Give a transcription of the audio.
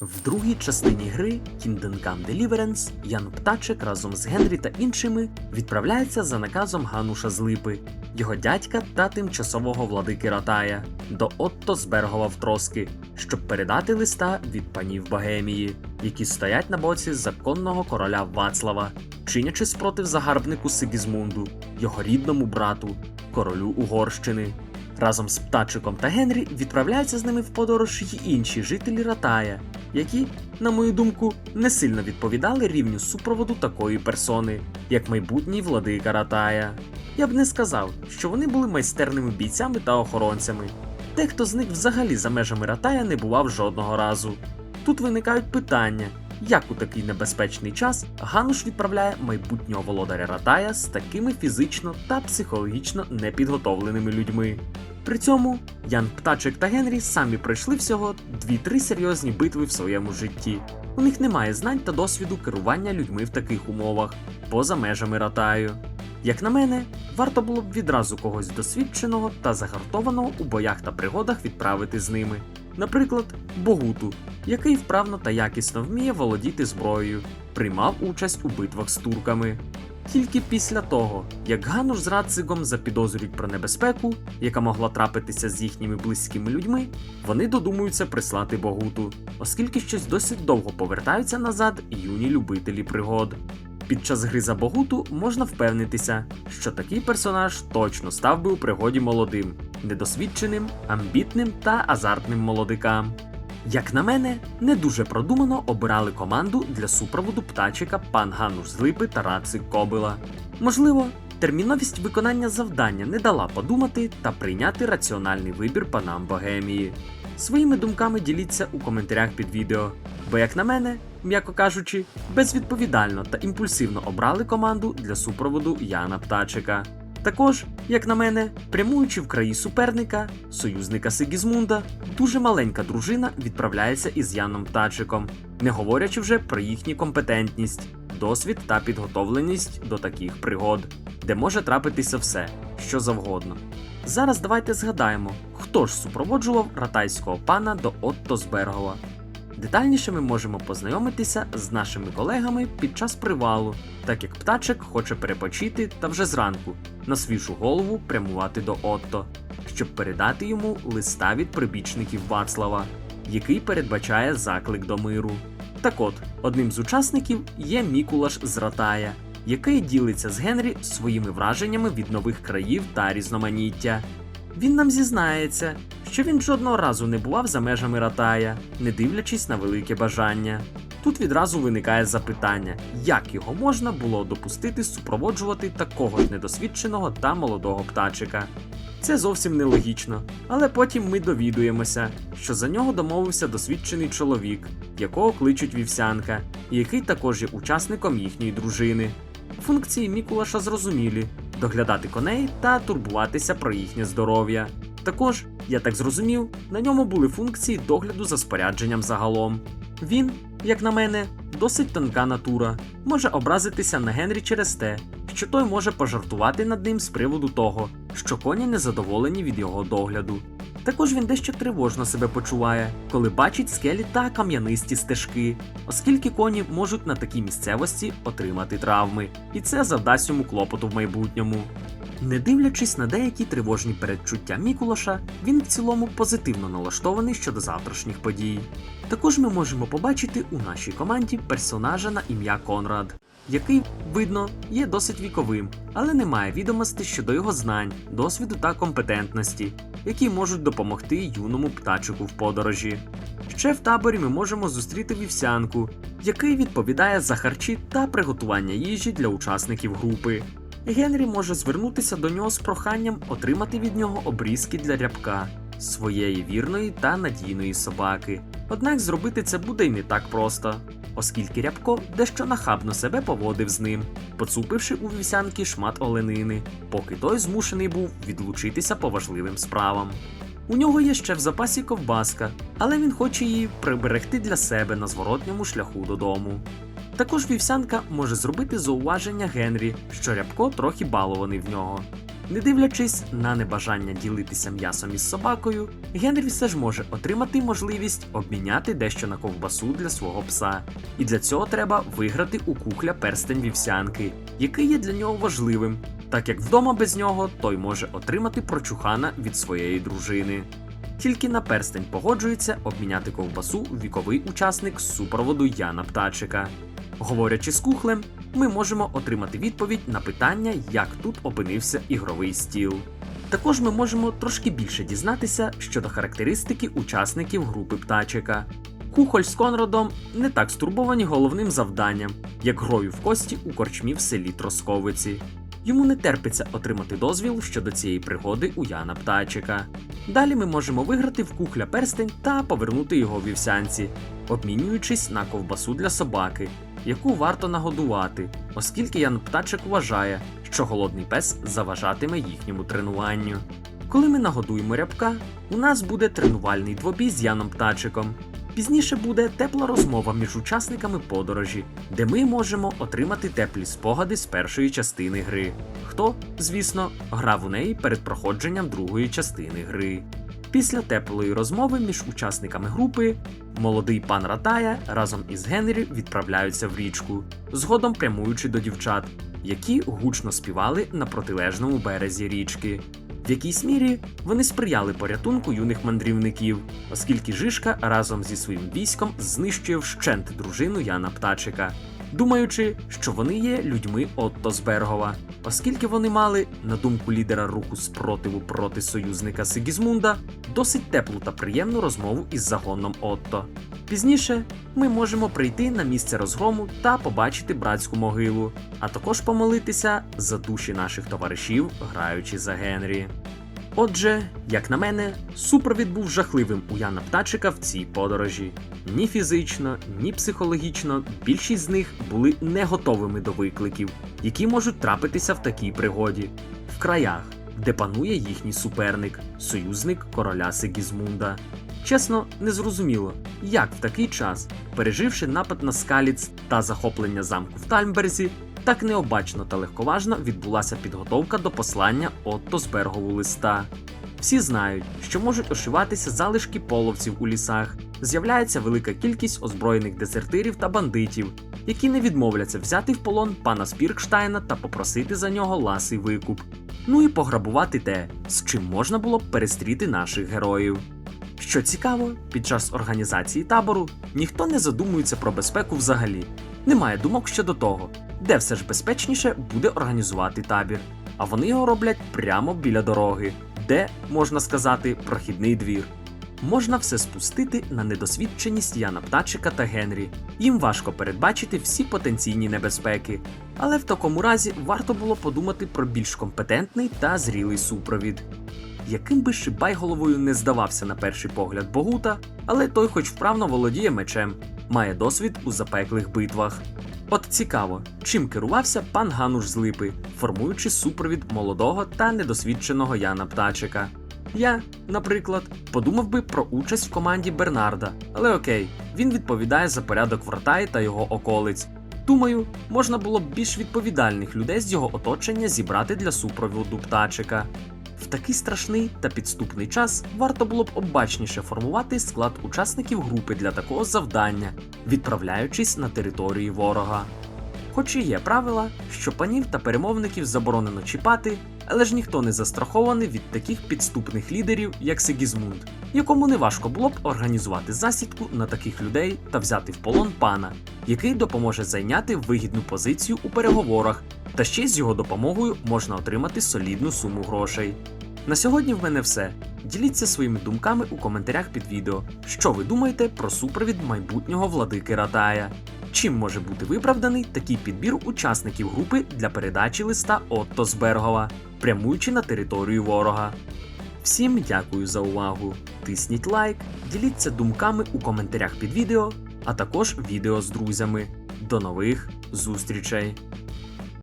В другій частині гри Come Deliverance Ян Птачик разом з Генрі та іншими відправляється за наказом Гануша з Липи, його дядька та тимчасового владики Ратая до Отто з Бергова в Троски, щоб передати листа від панів Богемії, які стоять на боці законного короля Вацлава, чинячи спротив загарбнику Сигізмунду, його рідному брату, королю Угорщини. Разом з Птачиком та Генрі відправляються з ними в подорож й інші жителі Ратая, які, на мою думку, не сильно відповідали рівню супроводу такої персони, як майбутній владика Ратая. Я б не сказав, що вони були майстерними бійцями та охоронцями. Дехто з них взагалі за межами Ратая не бував жодного разу. Тут виникають питання, як у такий небезпечний час Гануш відправляє майбутнього володаря Ратая з такими фізично та психологічно непідготовленими людьми. При цьому Ян Птачик та Генрі самі пройшли всього 2-3 серйозні битви в своєму житті. У них немає знань та досвіду керування людьми в таких умовах, поза межами Ратаю. Як на мене, варто було б відразу когось досвідченого та загартованого у боях та пригодах відправити з ними. Наприклад, Богуту, який вправно та якісно вміє володіти зброєю, приймав участь у битвах з турками. Тільки після того, як Гануш з Рацигом запідозрюють про небезпеку, яка могла трапитися з їхніми близькими людьми, вони додумуються прислати Богуту, оскільки щось досить довго повертаються назад юні любителі пригод. Під час гри за Богуту можна впевнитися, що такий персонаж точно став би у пригоді молодим, недосвідченим, амбітним та азартним молодикам. Як на мене, не дуже продумано обирали команду для супроводу птачика пан Гануш з Липи та Рацик Кобила. Можливо, терміновість виконання завдання не дала подумати та прийняти раціональний вибір панам Богемії. Своїми думками діліться у коментарях під відео, бо, як на мене, м'яко кажучи, безвідповідально та імпульсивно обрали команду для супроводу Яна Птачика. Також, як на мене, прямуючи в краї суперника, союзника Сигізмунда, дуже маленька дружина відправляється із Яном Птачиком, не говорячи вже про їхню компетентність, досвід та підготовленість до таких пригод, де може трапитися все, що завгодно. Зараз давайте згадаємо, хто ж супроводжував ратайського пана до Отто з Бергова. Детальніше ми можемо познайомитися з нашими колегами під час привалу, так як птачик хоче перепочити та вже зранку на свіжу голову прямувати до Отто, щоб передати йому листа від прибічників Вацлава, який передбачає заклик до миру. Так от, одним з учасників є Мікулаш з Ратая, який ділиться з Генрі своїми враженнями від нових країв та різноманіття. Він нам зізнається, що він жодного разу не бував за межами Ратая, не дивлячись на велике бажання. Тут відразу виникає запитання, як його можна було допустити супроводжувати такого ж недосвідченого та молодого птачика. Це зовсім нелогічно, але потім ми довідуємося, що за нього домовився досвідчений чоловік, якого кличуть вівсянка, і який також є учасником їхньої дружини. Функції Мікулаша зрозумілі доглядати коней та турбуватися про їхнє здоров'я. Також, я так зрозумів, на ньому були функції догляду за спорядженням загалом. Він, як на мене, досить тонка натура, може образитися на Генрі через те, що той може пожартувати над ним з приводу того, що коні незадоволені від його догляду. Також він дещо тривожно себе почуває, коли бачить скелі та кам'янисті стежки, оскільки коні можуть на такій місцевості отримати травми, і це завдасть йому клопоту в майбутньому. Не дивлячись на деякі тривожні передчуття Мікулаша, він в цілому позитивно налаштований щодо завтрашніх подій. Також ми можемо побачити у нашій команді персонажа на ім'я Конрад, який, видно, є досить віковим, але не має відомостей щодо його знань, досвіду та компетентності, які можуть допомогти юному птачику в подорожі. Ще в таборі ми можемо зустріти вівсянку, який відповідає за харчі та приготування їжі для учасників групи. Генрі може звернутися до нього з проханням отримати від нього обрізки для рябка, своєї вірної та надійної собаки. Однак зробити це буде й не так просто, оскільки рябко дещо нахабно себе поводив з ним, поцупивши у вівсянки шмат оленини, поки той змушений був відлучитися по важливим справам. У нього є ще в запасі ковбаска, але він хоче її приберегти для себе на зворотньому шляху додому. Також вівсянка може зробити зауваження Генрі, що рябко трохи балований в нього. Не дивлячись на небажання ділитися м'ясом із собакою, Генрі все ж може отримати можливість обміняти дещо на ковбасу для свого пса. І для цього треба виграти у кухля перстень вівсянки, який є для нього важливим, так як вдома без нього той може отримати прочухана від своєї дружини. Тільки на перстень погоджується обміняти ковбасу віковий учасник супроводу Яна Птачика. Говорячи з кухлем, ми можемо отримати відповідь на питання, як тут опинився ігровий стіл. Також ми можемо трошки більше дізнатися щодо характеристики учасників групи птачика. Кухоль з Конрадом не так стурбовані головним завданням, як грою в кості у корчмі в селі Тросковиці. Йому не терпиться отримати дозвіл щодо цієї пригоди у Яна Птачика. Далі ми можемо виграти в кухля перстень та повернути його вівсянці, обмінюючись на ковбасу для собаки, яку варто нагодувати, оскільки Ян Птачик вважає, що голодний пес заважатиме їхньому тренуванню. Коли ми нагодуємо рябка, у нас буде тренувальний двобій з Яном Птачиком. Пізніше буде тепла розмова між учасниками подорожі, де ми можемо отримати теплі спогади з першої частини гри. Хто, звісно, грав у неї перед проходженням другої частини гри. Після теплої розмови між учасниками групи молодий пан Ратая разом із Генрі відправляються в річку, згодом прямуючи до дівчат, які гучно співали на протилежному березі річки. В якійсь мірі вони сприяли порятунку юних мандрівників, оскільки Жишка разом зі своїм військом знищує вщент дружину Яна Птачика, думаючи, що вони є людьми Отто Збергова, оскільки вони мали, на думку лідера руху спротиву проти союзника Сигізмунда, досить теплу та приємну розмову із загоном Отто. Пізніше ми можемо прийти на місце розгрому та побачити братську могилу, а також помолитися за душі наших товаришів, граючи за Генрі. Отже, як на мене, супровід був жахливим у Яна Птачика в цій подорожі. Ні фізично, ні психологічно більшість з них були не готовими до викликів, які можуть трапитися в такій пригоді, в краях, де панує їхній суперник, союзник короля Сигізмунда. Чесно, незрозуміло, як в такий час, переживши напад на скаліц та захоплення замку в Тальмберзі, так необачно та легковажно відбулася підготовка до послання Отто з берегову листа. Всі знають, що можуть ошиватися залишки половців у лісах, з'являється велика кількість озброєних дезертирів та бандитів, які не відмовляться взяти в полон пана Спіркштайна та попросити за нього ласий викуп. Ну і пограбувати те, з чим можна було б перестріти наших героїв. Що цікаво, під час організації табору ніхто не задумується про безпеку взагалі. Немає думок щодо того, де все ж безпечніше буде організувати табір. А вони його роблять прямо біля дороги, де, можна сказати, прохідний двір. Можна все спустити на недосвідченість Яна Птачика та Генрі. Їм важко передбачити всі потенційні небезпеки, але в такому разі варто було подумати про більш компетентний та зрілий супровід. Яким би Шибай головою не здавався на перший погляд Богута, але той хоч вправно володіє мечем, має досвід у запеклих битвах. От цікаво, чим керувався пан Гануш з Липи, формуючи супровід молодого та недосвідченого Яна Птачика. Я, наприклад, подумав би про участь в команді Бернарда, але окей, він відповідає за порядок вратаї та його околиць. Думаю, можна було б більш відповідальних людей з його оточення зібрати для супроводу птачика. В такий страшний та підступний час варто було б обачніше формувати склад учасників групи для такого завдання, відправляючись на території ворога. Хоч і є правила, що панів та перемовників заборонено чіпати, але ж ніхто не застрахований від таких підступних лідерів, як Сигізмунд, якому не важко було б організувати засідку на таких людей та взяти в полон пана, який допоможе зайняти вигідну позицію у переговорах, та ще з його допомогою можна отримати солідну суму грошей. На сьогодні в мене все. Діліться своїми думками у коментарях під відео, що ви думаєте про супровід майбутнього владики Ратая. Чим може бути виправданий такий підбір учасників групи для передачі листа Отто з Бергова, прямуючи на територію ворога? Всім дякую за увагу. Тисніть лайк, діліться думками у коментарях під відео, а також відео з друзями. До нових зустрічей!